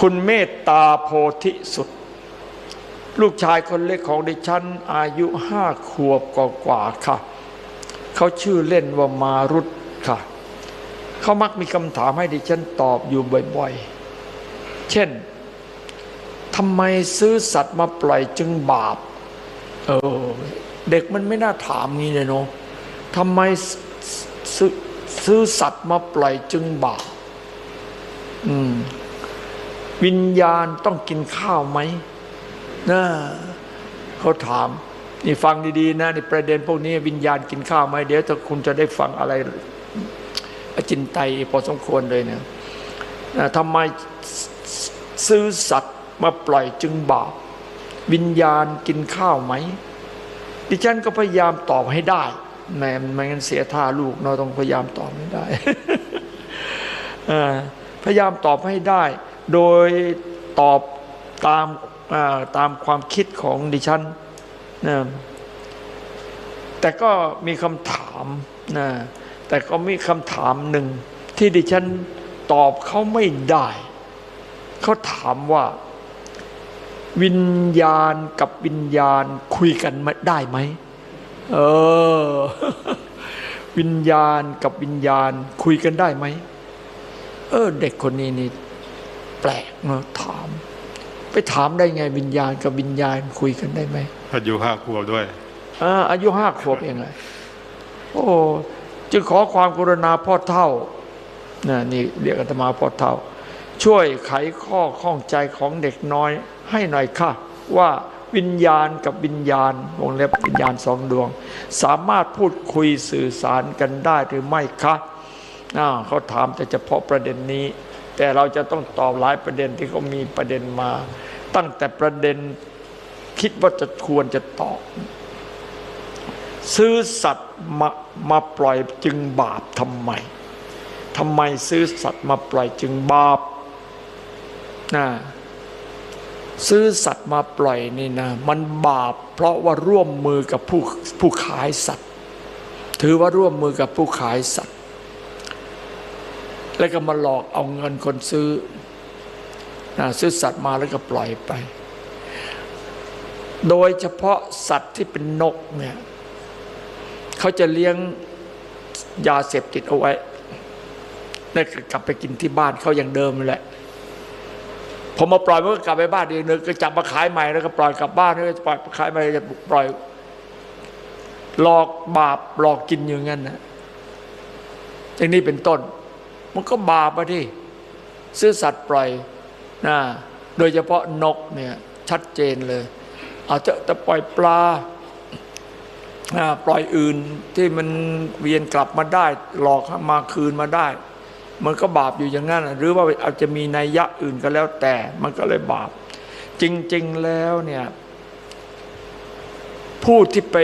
คุณเมตตาโพธิสุด ลูกชายคนเล็กของดิฉัน อายุห้าขวบกว่าๆค่ะ เขาชื่อเล่นว่ามารุตค่ะ เขามักมีคำถามให้ดิฉันตอบอยู่บ่อยๆ เช่นทำไมซื้อสัตว์มาปล่อยจึงบาป เออ เด็กมันไม่น่าถามงี้เลยเนาะทำไมซซื้อซื้อสัตว์มาปล่อยจึงบาป อืม วิญญาณต้องกินข้าวไหมนะเขาถาม นี่ฟังดีๆนะในประเด็นพวกนี้วิญญาณกินข้าวไหมเดี๋ยวถ้าคุณจะได้ฟังอะไรอจินไตยพอสมควรเลยเนะนะทำไมซื้อสัตว์มาปล่อยจึงบาปวิญญาณกินข้าวไหม ดิฉันก็พยายามตอบให้ได้แม่ไม่งั้นเสียท่าลูกเราต้องพยายามตอบให้ได้พยายามตอบให้ได้ โดยตอบตามาตามความคิดของดิฉันนะแต่ก็มีคำถามนะแต่ก็มีคำถามหนึ่งที่ดิฉันตอบเขาไม่ได้ เขาถามว่า วิญญาณกับวิญญาณคุยกันมาได้ไหมเออ วิญญาณกับวิญญาณคุยกันได้ไหม เออ เด็กคนนี้นี่ แปลกเนาะถาม ไปถามได้ไงวิญญาณกับวิญญาณคุยกันได้ไหมอายุห้าขวบด้วยอ่าอายุห้าขวบเองไงโอ้จึงขอความกรุณาพ่อเท่านะนี่เรียกอาตมาพ่อเท่า ช่วยไขข้อข้องใจของเด็กน้อย ให้หน่อยค่ะ ว่าวิญญาณกับวิญญาณวงเล็บวิญญาณสองดวง สามารถพูดคุยสื่อสารกันได้หรือไม่คะอ้าวเขาถามแต่เฉพาะประเด็นนี้ แต่เราจะต้องตอบหลายประเด็นที่เขามีประเด็นมา ตั้งแต่ประเด็นคิดว่าจะควรจะตอบ ซื้อสัตว์มามาปล่อยจึงบาปทำไมทำไมซื้อสัตว์มาปล่อยจึงบาปนะซื้อสัตว์มาปล่อยนี่นะ มันบาป เพราะว่าร่วมมือกับผู้ผู้ขายสัตว์ ถือว่าร่วมมือกับผู้ขายสัตว์ แล้วก็มาหลอกเอาเงินคนซื้อนะซื้อสัตว์มาแล้วก็ปล่อยไป โดยเฉพาะสัตว์ที่เป็นนกเนี่ยเขาจะเลี้ยงยาเสพติดเอาไว้แล้วก็กลับไปกินที่บ้านเขาอย่างเดิมแหละพอมาปล่อยมันก็กลับไปบ้านอีกนึงก็จับมาขายใหม่แล้วก็ปล่อยกลับบ้านแล้วก็ปล่อยขายใหม่จะปล่อยหลอกบาปหลอกกินอยู่งั้นนะอย่างนี้เป็นต้น มันก็บาปอะที่ซื้อสัตว์ปล่อยนะโดยเฉพาะนกเนี่ยชัดเจนเลย อาจจะแต่ปล่อยปลาปล่อยอื่นที่มันเวียนกลับมาได้ หลอกมาคืนมาได้ มันก็บาปอยู่อย่างนั้น หรือว่าอาจจะมีนัยยะอื่นก็แล้วแต่มันก็เลยบาป จริง ๆแล้วเนี่ยผู้ที่ไป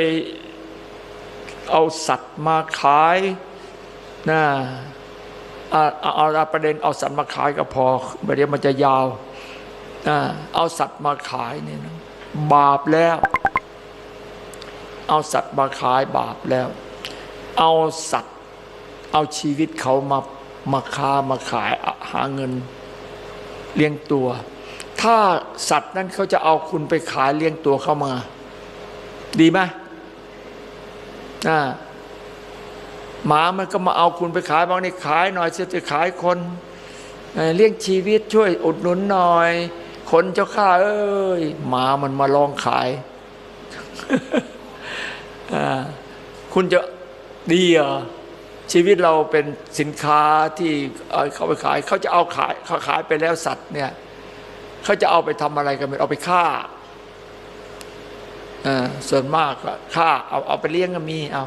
เอาสัตว์มาขายนะ เอาประเด็นเอาสัตว์มาขายก็พอประเดี๋ยวมันจะยาวเอาสัตว์มาขายเนี่ยนะบาปแล้ว เอาสัตว์มาขายบาปแล้ว เอาสัตว์ เอาชีวิตเขามามาค้ามาขายหาเงินเลี้ยงตัว ถ้าสัตว์นั้นเขาจะเอาคุณไปขายเลี้ยงตัวเข้ามา ดีไหมอ่า หมามันก็มาเอาคุณไปขายบางนี่ขายหน่อยจะจะขายคนเลี้ยงชีวิตช่วยอุดหนุนหน่อย คนเจ้าข้าเอ้ยหมามันมาลองขายคุณจะดีเหรอชีวิตเราเป็นสินค้าที่เอาเขาไปขายเขาจะเอาขายเขาขายไปแล้วสัตว์เนี่ยเขาจะเอาไปทำอะไรกันไม่เอาไปฆ่าอ่าส่วนมากก็ฆ่าเอาเอาไปเลี้ยงก็มีเอา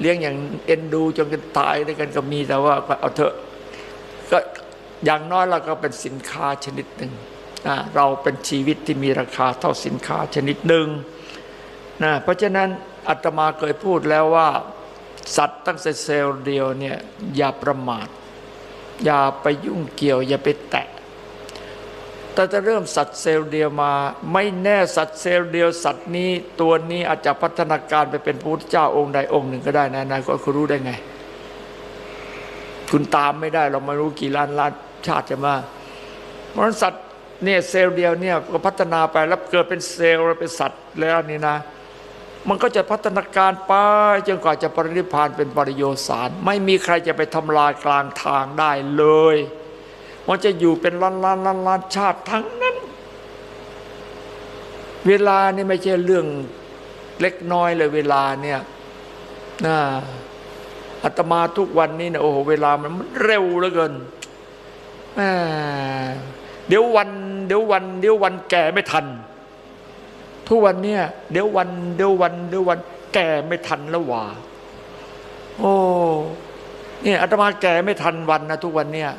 เลี้ยงอย่างเอ็นดูจนกันตายด้วยกันก็มีแต่ว่าเอาเถอะก็อย่างน้อยเราก็เป็นสินค้าชนิดหนึ่งเราเป็นชีวิตที่มีราคาเท่าสินค้าชนิดหนึ่งนะเพราะฉะนั้นอาตมาเคยพูดแล้วว่า สัตว์ตั้งแต่เซลล์เดียวเนี่ยอย่าประมาท อย่าไปยุ่งเกี่ยว อย่าไปแตะ แต่จะเริ่มสัตว์เซลล์เดียวมา ไม่แน่สัตว์เซลล์เดียวสัตว์นี้ตัวนี้อาจจะพัฒนาการไปเป็นพระพุทธเจ้าองค์ใดองค์หนึ่งก็ได้นะนายก็คุณรู้ได้ไง คุณตามไม่ได้เราไม่รู้กี่ล้านล้านชาติจะมาเพราะสัตว์เนี่ยเซลล์เดียวเนี่ยก็พัฒนาไปแล้วเกิดเป็นเซลล์เป็นสัตว์แล้วนี่นะ มันก็จะพัฒนาการไปจนกว่าจะปรินิพพานเป็นปริโยสาร ไม่มีใครจะไปทำลายกลางทางได้เลย มันจะอยู่เป็นล้านล้านล้านล้านชาติทั้งนั้น เวลานี่ไม่ใช่เรื่องเล็กน้อยเลยเวลาเนี่ยนะอาตมาทุกวันนี้นะโอ้โหเวลามันเร็วเหลือเกินเดี๋ยววัน เดี๋ยววัน เดี๋ยววันแก่ไม่ทัน ทุกวันเนี่ยเดี๋ยววัน เดี๋ยววัน เดี๋ยววัน แก่ไม่ทันแล้วว่าโอ้เนี่ยอาตมาแก่ไม่ทันวันนะทุกวันเนี่ย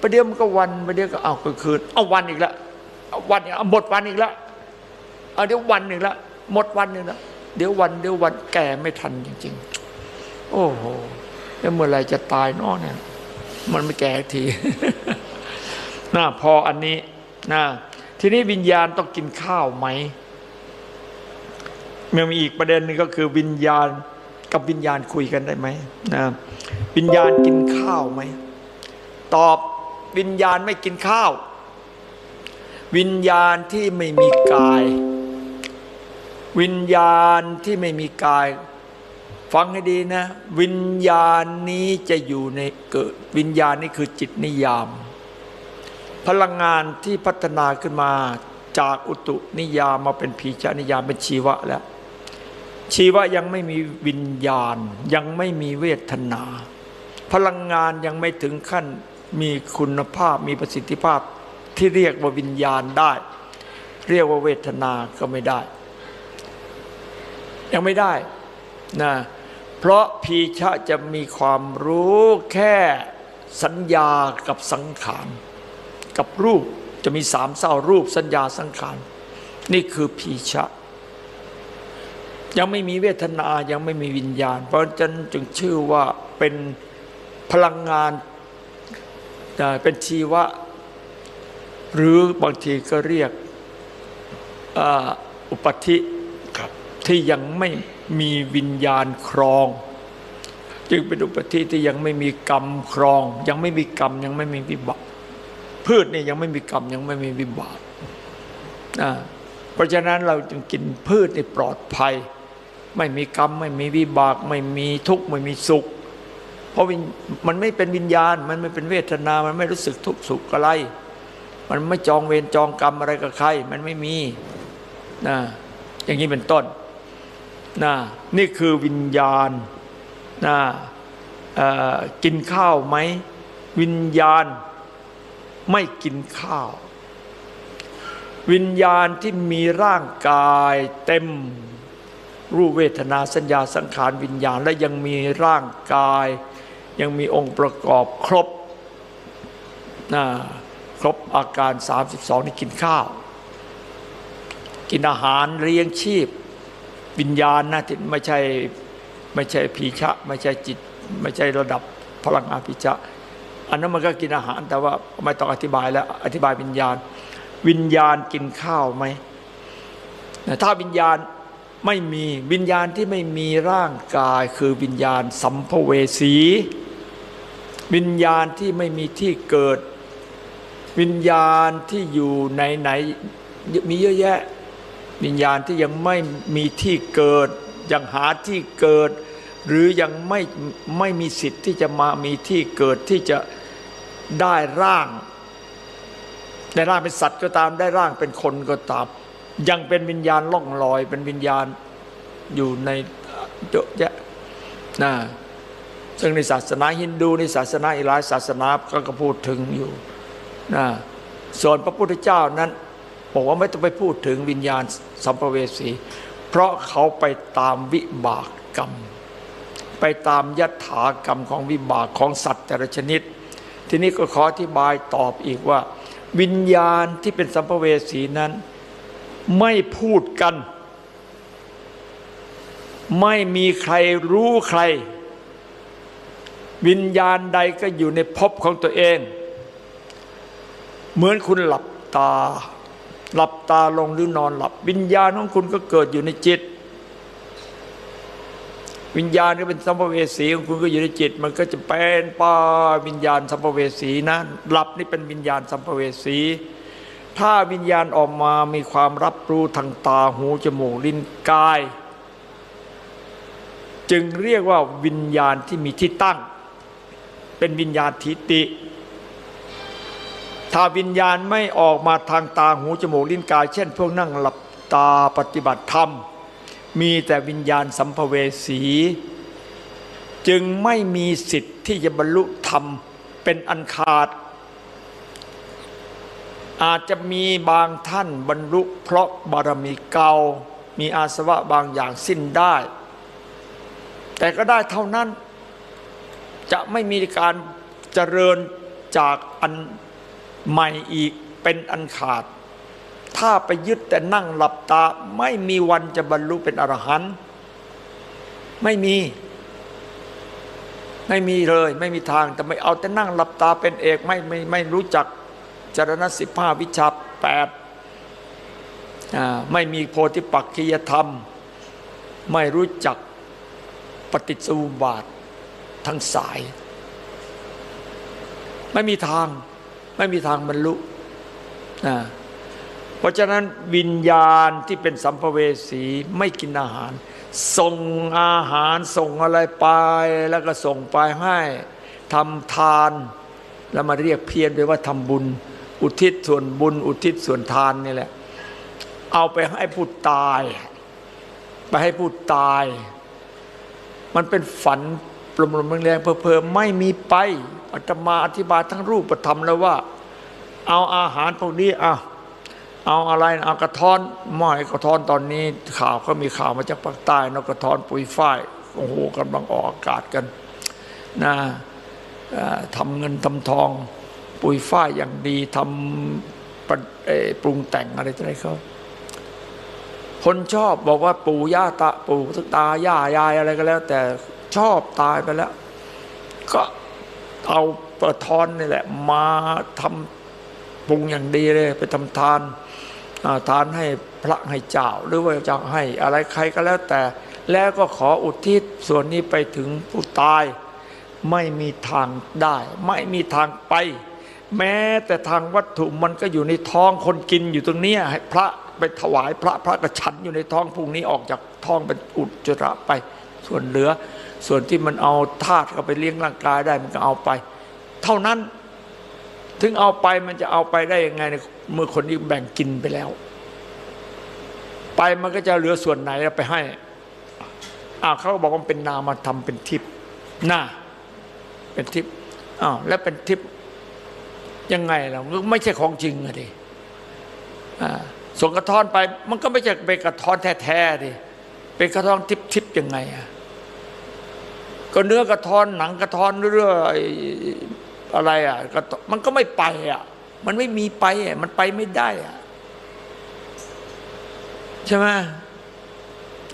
ประเดี๋ยวมันก็วันประเดี๋ยวก็เอากลางคืนเอาวันอีกแล้วเอาวันอีกเอาหมดวันอีกแล้วเอาเดี๋ยววันอีกแล้วหมดวันอีกแล้วเดี๋ยววันเดี๋ยววันแก่ไม่ทันจริง ๆ โอ้โหแล้วเมื่อไรจะตายเน้อเนี่ย มันไม่แก่ทีน่าพออันนี้นะทีนี้วิญญาณต้องกินข้าวไหมมันมีอีกประเด็นหนึงก็คือวิญญาณกับวิญญาณคุยกันได้ไหมนะวิญญาณกินข้าวไหม ตอบ วิญญาณไม่กินข้าว วิญญาณที่ไม่มีกาย วิญญาณที่ไม่มีกาย ฟังให้ดีนะ วิญญาณนี้จะอยู่ในเกิด วิญญาณนี่คือจิตนิยาม พลังงานที่พัฒนาขึ้นมาจากอุตุนิยามมาเป็นพีชานิยามเป็นชีวะแล้ว ชีวะยังไม่มีวิญญาณยังไม่มีเวทนา พลังงานยังไม่ถึงขั้น มีคุณภาพมีประสิทธิภาพที่เรียกว่าวิญญาณได้ เรียกว่าเวทนาก็ไม่ได้ ยังไม่ได้นะเพราะพีชะจะมีความรู้แค่สัญญากับสังขาร กับรูปจะมีสามเศร้ารูปสัญญาสังขาร นี่คือพีชะ ยังไม่มีเวทนายังไม่มีวิญญาณ เพราะฉะนั้นจึงชื่อว่าเป็นพลังงาน อ่าเป็นชีวะ หรือบางทีก็เรียกอ่าอุปธิครับที่ยังไม่มีวิญญาณครอง จึงเป็นอุปธิที่ยังไม่มีกรรมครอง ยังไม่มีกรรมยังไม่มีวิบากพืชนี่ยังไม่มีกรรมยังไม่มีวิบากนะเพราะฉะนั้นเราจึงกินพืชนี่ปลอดภัย ไม่มีกรรมไม่มีวิบาก ไม่มีทุกข์ไม่มีสุข เพราะมันไม่เป็นวิญญาณ มันไม่เป็นเวทนา มันไม่รู้สึกทุกข์สุขอะไร มันไม่จองเวรจองกรรมอะไรกับใคร มันไม่มีนะอย่างนี้เป็นต้นนะนี่คือวิญญาณนะกินข้าวไหม วิญญาณไม่กินข้าว วิญญาณที่มีร่างกายเต็มรูปเวทนาสัญญาสังขารวิญญาณและยังมีร่างกาย ยังมีองค์ประกอบครบครบอาการ 32 นี่กินข้าว กินอาหารเลี้ยงชีพ วิญญาณนะที่ไม่ใช่ไม่ใช่พีชะ ไม่ใช่จิต ไม่ใช่ระดับพลังงานพีชะ อันนั้นมันก็กินอาหารแต่ว่าไม่ต้องอธิบายแล้ว อธิบายวิญญาณ วิญญาณกินข้าวไหมถ้าวิญญาณไม่มีวิญญาณที่ไม่มีร่างกายคือวิญญาณสัมภเวสี วิญญาณที่ไม่มีที่เกิด วิญญาณที่อยู่ไหนไหนมีเยอะแยะ วิญญาณที่ยังไม่มีที่เกิด ยังหาที่เกิด หรือยังไม่ไม่มีสิทธิ์ที่จะมามีที่เกิดที่จะได้ร่างได้ร่างเป็นสัตว์ก็ตามได้ร่างเป็นคนก็ตาม ยังเป็นวิญญาณล่องลอย เป็นวิญญาณอยู่ในเยอะแยะนะ ซึ่งในศาสนาฮินดูในศาสนาอีหลายศาสนาก็ก็พูดถึงอยู่นะส่วนพระพุทธเจ้านั้นบอกว่าไม่ต้องไปพูดถึงวิญญาณสัมภเวสี เพราะเขาไปตามวิบากกรรม ไปตามยถากรรมของวิบากของสัตว์แต่ละชนิด ทีนี้ก็ขออธิบายตอบอีกว่า วิญญาณที่เป็นสัมภเวสีนั้นไม่พูดกัน ไม่มีใครรู้ใคร วิญญาณใดก็อยู่ในภพของตัวเอง เหมือนคุณหลับตา หลับตาลงหรือนอนหลับ วิญญาณของคุณก็เกิดอยู่ในจิต วิญญาณก็เป็นสัมภเวสีของคุณก็อยู่ในจิต มันก็จะเป็นป้าวิญญาณสัมภเวสีนะหลับนี่เป็นวิญญาณสัมภเวสีถ้าวิญญาณออกมามีความรับรู้ทางตาหูจมูกลิ้นกาย จึงเรียกว่าวิญญาณที่มีที่ตั้ง เป็นวิญญาณทิติ ถ้าวิญญาณไม่ออกมาทางตาหูจมูกลิ้นกาย เช่น พวกนั่งหลับตาปฏิบัติธรรม มีแต่วิญญาณสัมภเวสี จึงไม่มีสิทธิ์ที่จะบรรลุธรรมเป็นอันขาด อาจจะมีบางท่านบรรลุเพราะบารมีเก่ามีอาสวะบางอย่างสิ้นได้ แต่ก็ได้เท่านั้น จะไม่มีการเจริญจากอันใหม่อีกเป็นอันขาด ถ้าไปยึดแต่นั่งหลับตาไม่มีวันจะบรรลุเป็นอรหันต์ไม่มี ไม่มีเลย ไม่มีทางแต่ไม่เอาแต่นั่งหลับตาเป็นเอกไม่ไม่ไม่รู้จักจรณะสิบห้าวิชาแปดอ่าไม่มีโพธิปักขียธรรม ไม่รู้จักปฏิจสุบาท ทั้งสาย ไม่มีทาง ไม่มีทางบรรลุนะเพราะฉะนั้นวิญญาณที่เป็นสัมภเวสีไม่กินอาหาร ส่งอาหารส่งอะไรไป แล้วก็ส่งไปให้ทำทาน แล้วมาเรียกเพี้ยนด้วยว่าทำบุญ อุทิศส่วนบุญ อุทิศส่วนทานนี่แหละ เอาไปให้ผู้ตาย ไปให้ผู้ตาย มันเป็นฝัน ปลมๆแรงๆเพอๆไม่มีไปอาตมาอธิบายทั้งรูปธรรมแล้วว่า เอาอาหารพวกนี้เอาเอาอะไรเอากระท้อนหม้อกระท้อนตอนนี้ข่าวก็มีข่าวมาจากภาคใต้นกกระท้อนปุยฝ้ายโอ้โหกำลังออกอากาศกันนะทำเงินทำทอง ปุยฝ้ายอย่างดีทำปปรุงแต่งอะไรต่ออะไรเขาคนชอบบอกว่าปู่ย่าตาปู่ตาย่ายายอะไรก็แล้ว แต่ ชอบตายไปแล้ว ก็เอาประทอนนี่แหละ มาทำปรุงอย่างดีเลย ไปทำทานทานให้พระให้เจ้า หรือว่าจะให้อะไรใครก็แล้วแต่ แล้วก็ขออุทิศส่วนนี้ไปถึงผู้ตาย ไม่มีทางได้ ไม่มีทางไป แม้แต่ทางวัตถุมันก็อยู่ในท้องคนกินอยู่ตรงนี้ให้พระไปถวายพระพระกระฉันอยู่ในท้องพรุ่งนี้ออกจากท้องเป็นอุจจาระไปส่วนเหลือ ส่วนที่มันเอาธาตุเข้าไปเลี้ยงร่างกายได้มันก็เอาไป เท่านั้น ถึงเอาไปมันจะเอาไปได้ยังไงเนี่ยเมื่อคนนี้แบ่งกินไปแล้ว ไปมันก็จะเหลือส่วนไหนไปให้อ้าวเขาบอกว่าเป็นนามธรรมเป็นทิพย์น่าเป็นทิพย์อ้าวแล้วเป็นทิพย์ยังไงล่ะมันไม่ใช่ของจริงอะดิอ่าส่งกระท้อนไป มันก็ไม่ใช่เป็นกระท้อนแท้ๆดิเป็นกระท้อนทิพย์ๆยังไงอะ ก็เนื้อกระท้อนหนังกระท้อนเรื่อยๆอะไรอะมันก็ไม่ไปอะ มันไม่มีไปอะมันไปไม่ได้อะใช่ไหม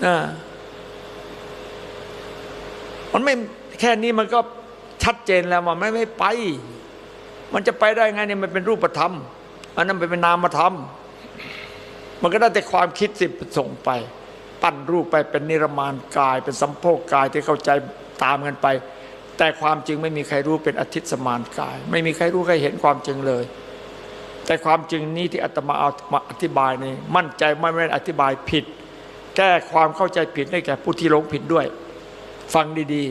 อ่ามันไม่แค่นี้มันก็ชัดเจนแล้วว่ามันไม่ไป มันจะไปได้ไงเนี่ยมันเป็นรูปธรรมอันนั้นเป็นนามธรรมมันก็ได้แต่ความคิดสิส่งไป ปั้นรูปไปเป็นนิรมานกาย เป็นสัมโพกกายที่เข้าใจ ตามกันไป แต่ความจริงไม่มีใครรู้เป็นอธิสมานกาย ไม่มีใครรู้ใครเห็นความจริงเลย แต่ความจริงนี้ที่อาตมาเอามาอธิบายนี่มั่นใจไม่ไม่อธิบายผิด แก้ความเข้าใจผิดให้แก่ผู้ที่หลงผิดด้วย ฟังดี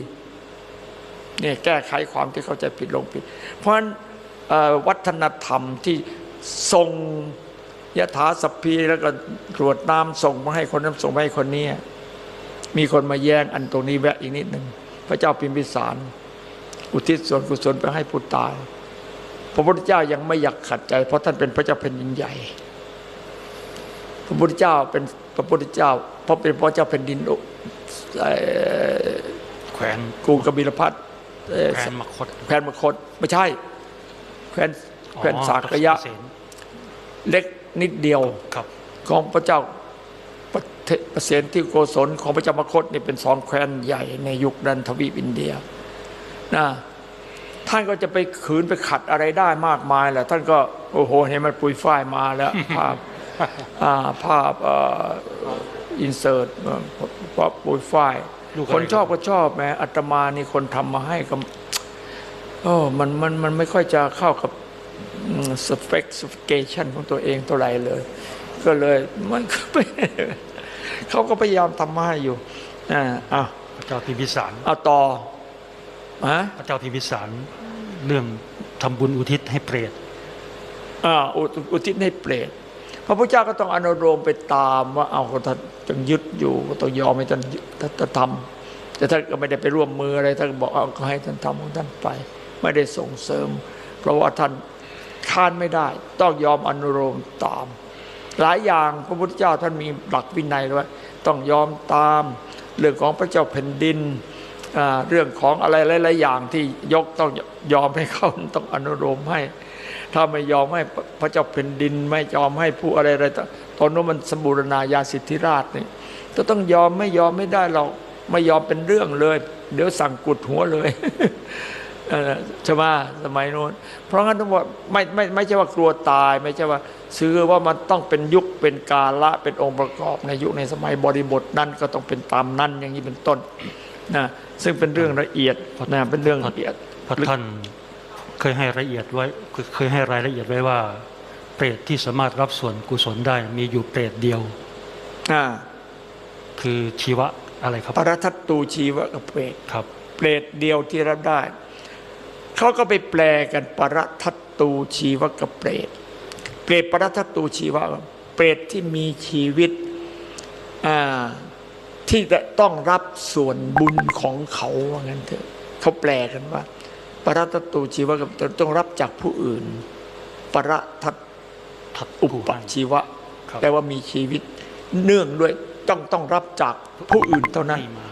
ๆเนี่ยแก้ไขความที่เข้าใจผิดหลงผิด เพราะฉะนั้นวัฒนธรรมที่ทรงยถาสพพีแล้วก็ตรวจน้ำส่งมาให้คนนั้นส่งมาให้คนนี้มีคนมาแย่งอันตรงนี้แวะอีกนิดหนึ่ง พระเจ้าพิมพิสาร อุทิศส่วนกุศลไปให้ผู้ตาย พระพุทธเจ้ายังไม่อยากขัดใจ เพราะท่านเป็นพระเจ้าแผ่นดินใหญ่ พระพุทธเจ้าเป็นพระพุทธเจ้าเพราะเป็นพระเจ้าแผ่นดินเอ่อแขวนกรุงกบิลพัทเอ่อแขวนมคตแคว้นมคตไม่ใช่แคว้นแคว้นสากยะเสนเล็กนิดเดียวครับของพระเจ้าประ เทศประเสนที่โกศลของพระเจ้ามคตนี่เป็นสองแคว้นใหญ่ในยุคนั้นทวีปอินเดียนะท่านก็จะไปขืนไปขัดอะไรได้มากมายแหละท่านก็โอ้โหเห็นมันปุยฝ้ายมาแล้วภาพอ่าภาพอินเสิร์ตภาพปุยฝ้ายลูกอะไรคนชอบก็ชอบแหม้อัตมานี่คนทำมาให้ก็โอ้มันมันมันไม่ค่อยจะเข้ากับสเปกสเกชันของตัวเองตัวไรเลย ก็เลยมันก็ไม่ เขาก็พยายามทำมาให้อยู่อ่าอะพระเจ้าพิมพิสารเอาต่อฮะพระเจ้าพิมพิสารเรื่องทำบุญอุทิศให้เปรตอ่าอุอุทิศให้เปรตพระพุทธเจ้าก็ต้องอนุโลมไปตามว่าเอาก็ท่านจังยึดอยู่ก็ต้องยอมให้ท่านท่านท่านทำแต่ท่านก็ไม่ได้ไปร่วมมืออะไรท่านก็บอกเอาก็ให้ท่านทำของท่านไป ไม่ได้ส่งเสริม เพราะว่าท่านค้านไม่ได้ ต้องยอมอนุโลมตาม หลายอย่างพระพุทธเจ้าท่านมีหลักวินัยไว้ต้องยอมตามเรื่องของพระเจ้าแผ่นดินเรื่องของอะไรหลายๆอย่างที่ยกต้องยอมให้เขาต้องอนุโลมให้ ถ้าไม่ยอมให้พระเจ้าแผ่นดิน ไม่ยอมให้ผู้อะไรอะไรตอนนู้นมันสมบูรณาญาสิทธิราชนี่จะต้องยอมไม่ยอมไม่ได้เราไม่ยอมเป็นเรื่องเลย เดี๋ยวสั่งกุดหัวเลย ใช่ไหมสมัยโน้น เพราะงั้นต้องบอกไม่ไม่ไม่ใช่ว่ากลัวตาย ไม่ใช่ว่าซื้อว่ามันต้องเป็นยุคเป็นกาละเป็นองค์ประกอบในยุคในสมัยบริบทนั้นก็ต้องเป็นตามนั้นอย่างนี้เป็นต้นนะซึ่งเป็นเรื่องละเอียดนะเป็นเรื่องละเอียดพระท่านเคยให้รายละเอียดไว้เคยให้รายละเอียดไว้ว่า เปรตที่สามารถรับส่วนกุศลได้มีอยู่เปรตเดียวอ่าคือชีวะอะไรครับปรทัตตูชีวะกับเปรตครับ เปรตเดียวที่รับได้ เขาก็ไปแปลกันปรทัตตูชีวะกับเปรตเปรตปรทัตตูชีวะเปรตที่มีชีวิตอ่าที่จะต้องรับส่วนบุญของเขาว่างั้นเถอะเขาแปลกันว่า ปรทัตตูชีวะกับต้องรับจากผู้อื่น ปรทัตทัดอุผู้ปให้ชีวะครับแปลว่ามีชีวิต เนื่องด้วยต้องต้องรับจากผู้อื่นเท่านั้นให้มา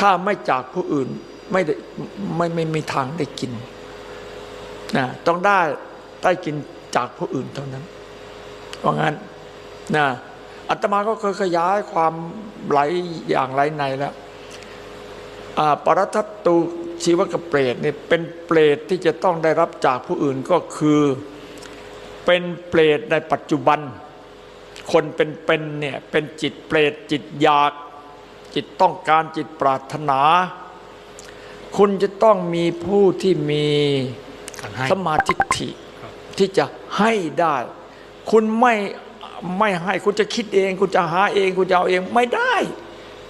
ถ้าไม่จากผู้อื่น ไม่ได้ไม่ไม่ไม่มีทางได้กินนะต้องได้ได้กินจากผู้อื่นเท่านั้นเพราะงั้นนะอาตมาก็เคยขยายความไหลอย่างหลายในแล้วอ่าปรัตตูชีวกเปรตเนี่ยเป็นเปรตที่จะต้องได้รับจากผู้อื่นก็คือเป็นเปรตในปัจจุบัน คนเป็นเป็นเนี่ยเป็นจิตเปรตจิตอยาก จิตต้องการจิตปรารถนา คุณจะต้องมีผู้ที่มีการให้สมมาทิฏฐิครับที่จะให้ได้ คุณไม่ไม่ให้คุณจะคิดเอง คุณจะหาเอง คุณจะเอาเองไม่ได้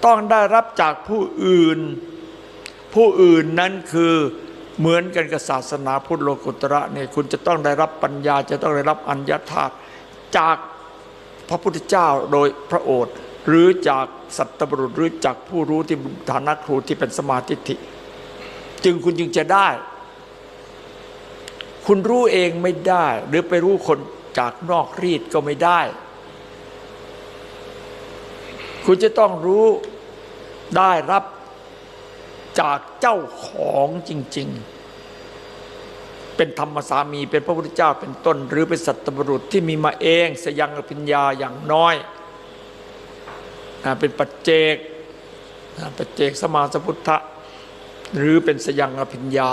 ต้องได้รับจากผู้อื่น ผู้อื่นนั้นคือเหมือนกันกับศาสนาพุทธโลกุตระเนี่ยคุณจะต้องได้รับปัญญา จะต้องได้รับอัญญาธาตุจากพระพุทธเจ้าโดยพระโอษฐ์หรือจากสัตบุรุษหรือจากผู้รู้ที่ฐานะครูที่เป็นสมาธิิ จึงคุณจึงจะได้ คุณรู้เองไม่ได้ หรือไปรู้คนจากนอกรีดก็ไม่ได้ คุณจะต้องรู้ได้รับจากเจ้าของจริง ๆ เป็นธรรมสามีเป็นพระพุทธเจ้าเป็นต้น หรือเป็นสัตบุรุษที่มีมาเองสยังอภิญญาอย่างน้อยเป็นปัจเจกปัจเจกสมาสพุทธะ หรือเป็นสยังอภิญญา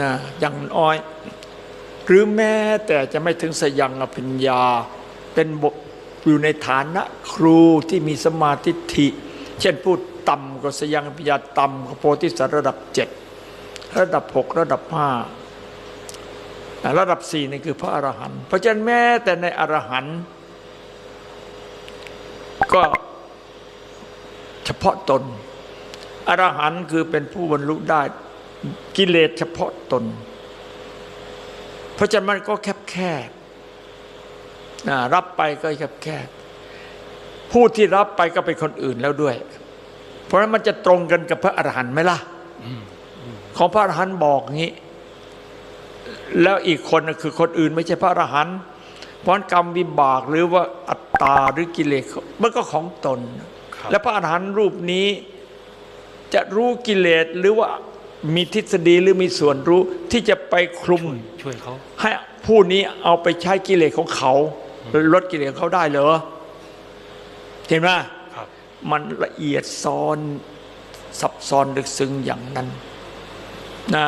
นะย่างน้อย หรือแม้แต่จะไม่ถึงสยังอภิญญา เป็นบทอยู่ในฐานะครูที่มีสมาธิฐิ เช่นพูดต่ำกว่าสยังอภิญญาต่ำกว่าโพธิสัตว์ระดับเจ็ดระดับหกระดับห้าอ่าระดับสี่นี่คือพระอรหันต์เพราะฉะนั้นแม้แต่ในอรหันต์ก็เฉพาะตน อรหันต์คือเป็นผู้บรรลุได้กิเลสเฉพาะตน เพราะฉะนั้นมันก็แคบแคบๆนะรับไปก็แคบแคบๆผู้ที่รับไปก็เป็นคนอื่นแล้วด้วย เพราะฉะนั้นมันจะตรงกันกับพระอรหันต์ไหมล่ะของพระอรหันต์บอกงี้ แล้วอีกคนน่ะคือคนอื่นไม่ใช่พระอรหันต์เพราะฉะนั้นกรรมวิบากหรือว่าอัตตาหรือกิเลสมันก็ของตนครับและพระอรหันต์รูปนี้ จะรู้กิเลสหรือว่ามีทฤษฎีหรือมีส่วนรู้ที่จะไปคลุมช่วยเขาให้ผู้นี้เอาไปใช้กิเลสของเขาลดกิเลสของเขาได้เหรอเห็นไหมครับมันละเอียดซ้อนซับซ้อนลึกซึ้งอย่างนั้นนะ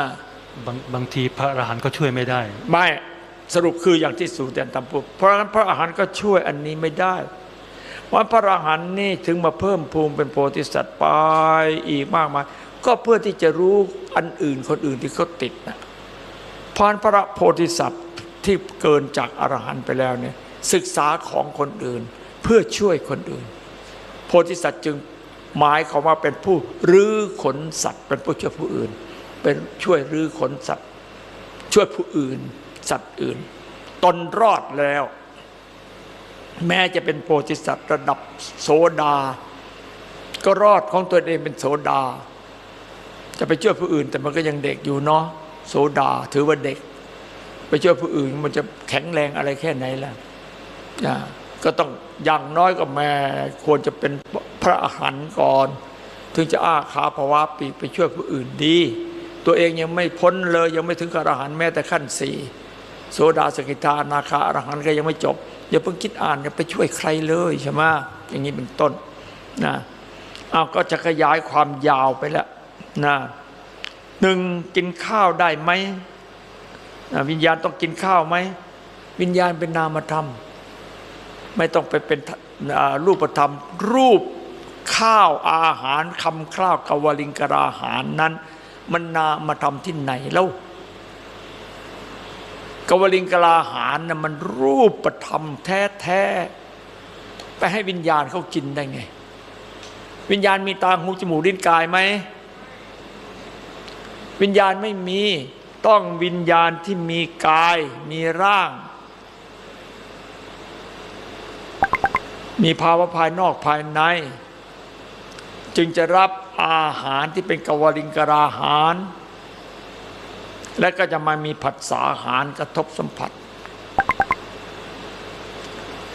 บางบางทีพระอรหันต์ก็ช่วยไม่ได้ไม่สรุปคืออย่างที่สูตรแต่ตำปุเพราะฉะนั้นพระอรหันต์ก็ช่วยอันนี้ไม่ได้ เพราะพระอรหันต์นี่ถึงมาเพิ่มภูมิเป็นโพธิสัตว์ไปอีกมากมาย ก็เพื่อที่จะรู้อันอื่นคนอื่นที่เขาติดนะพานพระโพธิสัตว์ที่เกินจากอรหันต์ไปแล้วเนี่ยศึกษาของคนอื่น เพื่อช่วยคนอื่น โพธิสัตว์จึงหมายเขามว่าเป็นผู้รื้อขนสัตว์ เป็นผู้ช่วยผู้อื่น เป็นช่วยรื้อขนสัตว์ ช่วยผู้อื่น สัตว์อื่น ตนรอดแล้ว แม้จะเป็นโพธิสัตว์ระดับโสดา ก็รอดของตัวเองเป็นโสดา จะไปช่วยผู้อื่นแต่มันก็ยังเด็กอยู่เนาะโสดาถือว่าเด็ก ไปช่วยผู้อื่นมันจะแข็งแรงอะไรแค่ไหนล่ะอ่าก็ต้องอย่างน้อยก็แม่ควรจะเป็นพระอรหันต์ก่อน ถึงจะอ้าขาภาวะปีกไปช่วยผู้อื่นดี ตัวเองยังไม่พ้นเลยยังไม่ถึงอรหันต์แม้แต่ขั้นสี่โสดาสกิทานาคาอรหันต์ก็ยังไม่จบ อย่าเพิ่งคิดอ่านอย่าไปช่วยใครเลยใช่ไหมอย่างนี้เป็นต้นนะเอาก็จะขยายความยาวไปแล้วนะหนึ่งกินข้าวได้ไหมวิญญาณต้องกินข้าวไหมวิญญาณเป็นนามธรรม ไม่ต้องไปเป็นรูปธรรม รูปข้าวอาหารคำข้าวกวลิงกราหารนั้น มันนามธรรมที่ไหนแล้ว กวลิงกราหารนะมันรูปธรรมแท้ๆ ไปให้วิญญาณเขากินได้ไง วิญญาณมีตาหูจมูกลิ้นกายไหม วิญญาณไม่มีต้องวิญญาณที่มีกายมีร่าง มีภาวะภายนอกภายใน จึงจะรับอาหารที่เป็นกวลิงกราหาร และก็จะมามีผัสสาหารกระทบสัมผัส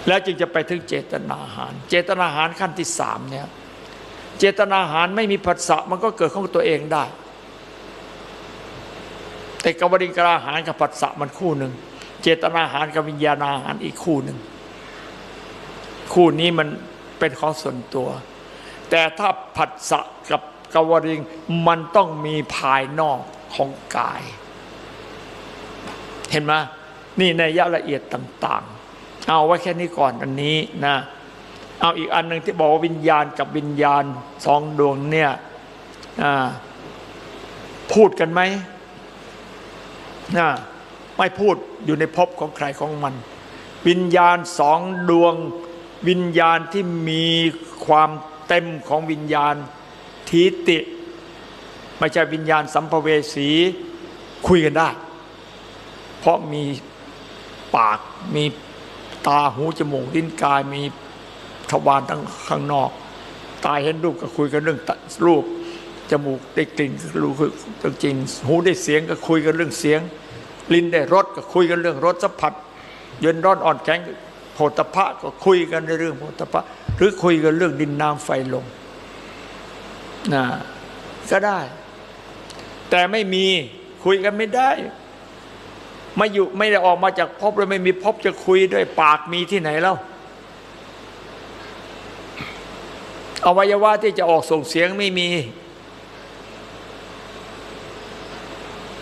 แล้วจึงจะไปถึงเจตนาอาหาร เจตนาอาหารขั้นที่สามเนี่ยเจตนาอาหารไม่มีผัสสะมันก็เกิดของตัวเองได้ แต่กวลิงกราหารกับผัสสะมันคู่หนึ่งเจตนาอาหารกับวิญญาณอาหารอีกคู่หนึ่งคู่นี้มันเป็นของส่วนตัว แต่ถ้าผัสสะกับกวริงมันต้องมีภายนอกของกาย เห็นไหมนี่ในยะละเอียดต่างๆ เอาไว้แค่นี้ก่อนอันนี้นะเอาอีกอันหนึ่งที่บอกว่าวิญญาณกับวิญญาณสองดวงเนี่ยพูดกันไหมนะไม่พูดอยู่ในภพของใครของมัน วิญญาณสองดวง วิญญาณที่มีความเต็มของวิญญาณทีติ ไม่ใช่วิญญาณสัมภเวสีคุยกันได้ เพราะมีปากมีตาหูจมูกลิ้นกายมีทวารทั้งข้างนอก ตาเห็นรูปก็คุยกันเรื่องรูปจมูกได้กลิ่นก็รู้คือเรื่องจริงหูได้เสียงก็คุยกันเรื่องเสียง ลิ้นได้รสก็คุยกันเรื่องรสสัมผัส เย็นร้อนอ่อนแข็งโพธพะก็คุยกันในเรื่องโพธพะ หรือคุยกันเรื่องดินน้ำไฟลมนะก็ได้ แต่ไม่มีคุยกันไม่ได้ ไม่อยู่ไม่ได้ออกมาจากภพเลยไม่มีภพจะคุยด้วยปากมีที่ไหนแล้วอวัยวะที่จะออกส่งเสียงไม่มี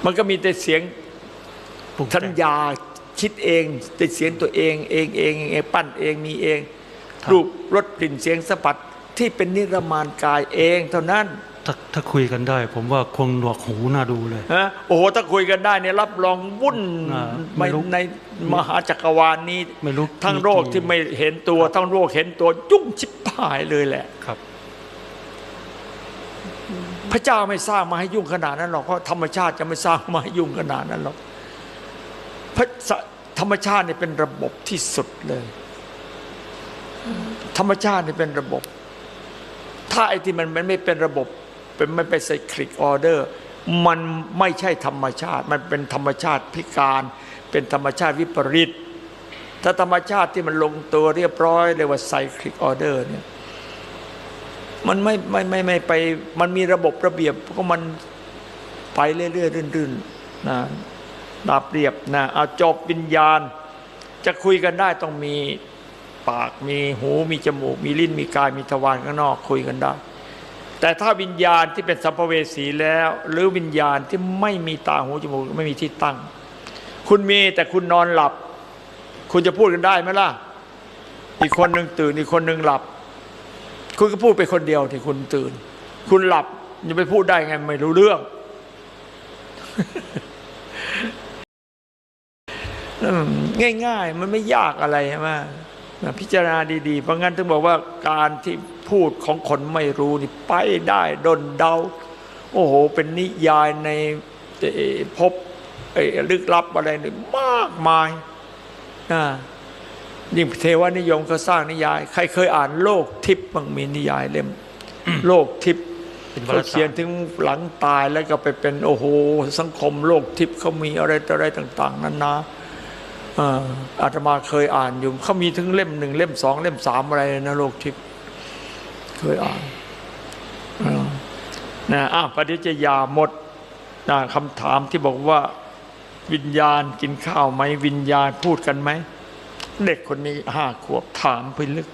มันก็มีแต่เสียงปรุงแต่สัญงญาคิดเองแต่เสียงตัวเองเองเองเองปั้นเองมีเอง รูปรสกลิ่นเสียงสัมผัสที่เป็นนิรมานกายเองเท่านั้น ถ้าถ้าคุยกันได้ ผมว่าคงหนวกหูน่าดูเลย ฮะโอ้โหถ้าคุยกันได้เนี่ยรับรองวุ่นอ่าไม่ไม่รู้ในมหาจักรวาลนี้ไม่รู้ทั้งโรคที่ไม่เห็นตัว ทั้งโรคเห็นตัวยุ่งชิบหายเลยแหละ ครับ พระเจ้าไม่สร้างมาให้ยุ่งขนาดนั้นหรอกเพราะธรรมชาติจะไม่สร้างมาให้ยุ่งขนาดนั้นหรอกพระสธรรมชาติเนี่ยเป็นระบบที่สุดเลย ธรรมชาติเนี่ยเป็นระบบ ถ้าไอ้ที่มันมันไม่เป็นระบบ เป็นไม่เป็นไซคลิกออเดอร์มันไม่ใช่ธรรมชาติ มันเป็นธรรมชาติพิการ เป็นธรรมชาติวิปริต ถ้าธรรมชาติที่มันลงตัวเรียบร้อยเรียกว่าไซคลิกออเดอร์เนี่ยมันไม่ไม่ไม่ไม่ไป มันมีระบบระเบียบก็มันไปเรื่อยๆรื่นๆนะราบเรียบนะเอาจบวิญญาณ จะคุยกันได้ต้องมีปากมีหูมีจมูก มีลิ้นมีกายมีทวารข้างนอกคุยกันได้ แต่ถ้าวิญญาณที่เป็นสัมภเวสีแล้ว หรือวิญญาณที่ไม่มีตาหูจมูกไม่มีที่ตั้ง คุณมีแต่คุณนอนหลับ คุณจะพูดกันได้ไหมล่ะ อีกคนหนึ่งตื่นอีกคนหนึ่งหลับ คุณก็พูดไปคนเดียวที่คุณตื่น คุณหลับจะไปพูดได้ไงไม่รู้เรื่องง่ายๆ มันไม่ยากอะไรใช่ไหม นะพิจารณาดีๆ เพราะงั้นถึงบอกว่าการที่พูดของคนไม่รู้นี่ไปได้ดนเดา โอ้โห เป็นนิยายในเอ่อพบไอ้ลึกลับอะไรนี่มากมายนะยิ่งเทวนิยมก็สร้างนิยาย ใครเคยอ่านโลกทิพย์บ้างมีนิยายเล่ม โลกทิพย์เป็นวาเขาระเขียนศาสตร์ถึงหลังตายแล้วก็ไปเป็นโอ้โห สังคมโลกทิพย์เขามีอะไรต่ออะไรต่าง ๆนานาเอ่ อาตมาเคยอ่านอยู่เขามีถึงเล่มหนึ่งเล่มสองเล่มสามอะไรนะโลกทิพย์เคยอ่านนะอ้าวปฏิจจยาหมดนะคำถามที่บอกว่าวิญญาณกินข้าวไหม วิญญาณพูดกันไหม เด็กคนนี้ห้าขวบถามไปลึก